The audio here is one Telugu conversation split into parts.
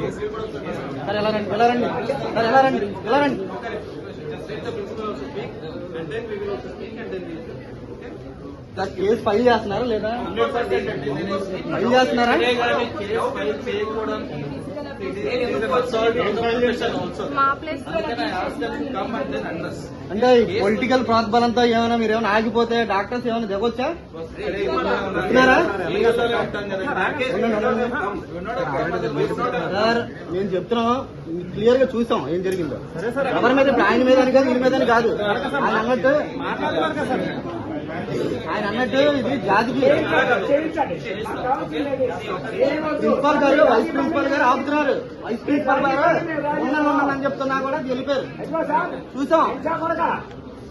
సార్ ఎలా రండి ఎలా రండి సార్ ఎలా రండి ఎలా రండి. సార్ కేసు ఫైల్ చేస్తున్నారా లేదా? ఫైల్ చేస్తున్నారా? అంటే పొలిటికల్ ప్రాతిబలంతో ఏమైనా మీరు ఏమైనా ఆగిపోతే డాక్టర్స్ ఏమైనా దిగొచ్చా? సార్ నేను చెప్తున్నాం క్లియర్గా చూసాం ఏం జరిగిందో. ఎవరి మీద ఇప్పుడు ఆయన మీద అని కాదు వీరి మీద అని కాదు. అన్నట్టు ఆయన అన్నట్టు ఇది జాతికి ప్రిన్సిపాల్ గారు వైస్ ప్రిన్సిపాల్ గారు ఆపుతున్నారు. వైస్ ప్రిన్సిపాల్ గారు ఉన్నాను ఉన్నానని చెప్తున్నా కూడా వెళ్ళిపోయారు చూసాం.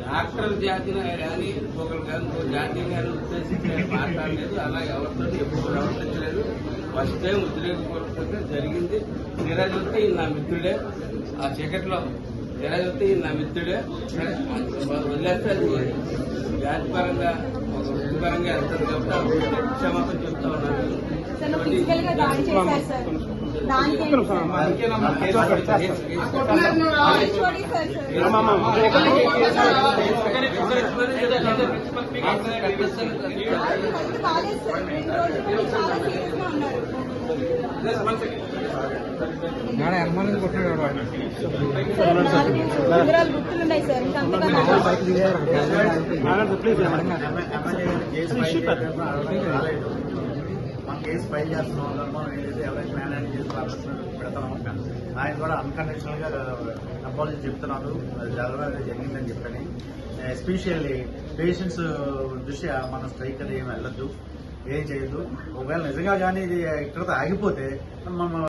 డాక్టర్ జాతిని కానీ ఒకరు కానీ ఇంకో జాతి కానీ ఉద్దేశించి మాట్లాడలేదు. అలాగే ఎవరితో ఎప్పుడు ప్రవర్తించలేదు. ఫస్ట్ టైం ఉద్రేకపూర్వకంగా జరిగింది. తీరా నా మిత్రుడే. ఆ చీకట్లో తీరా నా మిత్రుడే. వదిలేస్తే అది జాతి పరంగా ఒక వృత్తి పరంగా వెళ్తుంది కాబట్టి క్షమాపణ చెప్తా ఉన్నాను. అనుమానం కొట్టాడు సార్. ఇంకా కేసు ఫైల్ చేస్తున్నాం మనం ఏదైతే ఎవరైతే మేనేజ్ చేసి పెడతామో ఆయన కూడా అన్కండిషనల్గా అపాలజీ చెప్తున్నారు. అది జరిగిందని చెప్పని. ఎస్పెషల్లీ పేషెంట్స్ దృష్ట్యా మన స్ట్రైక్ అది ఏమి వెళ్ళద్దు. ఏం చేయొద్దు. ఒకవేళ నిజంగా కానీ ఇది ఇక్కడతో ఆగిపోతే మనం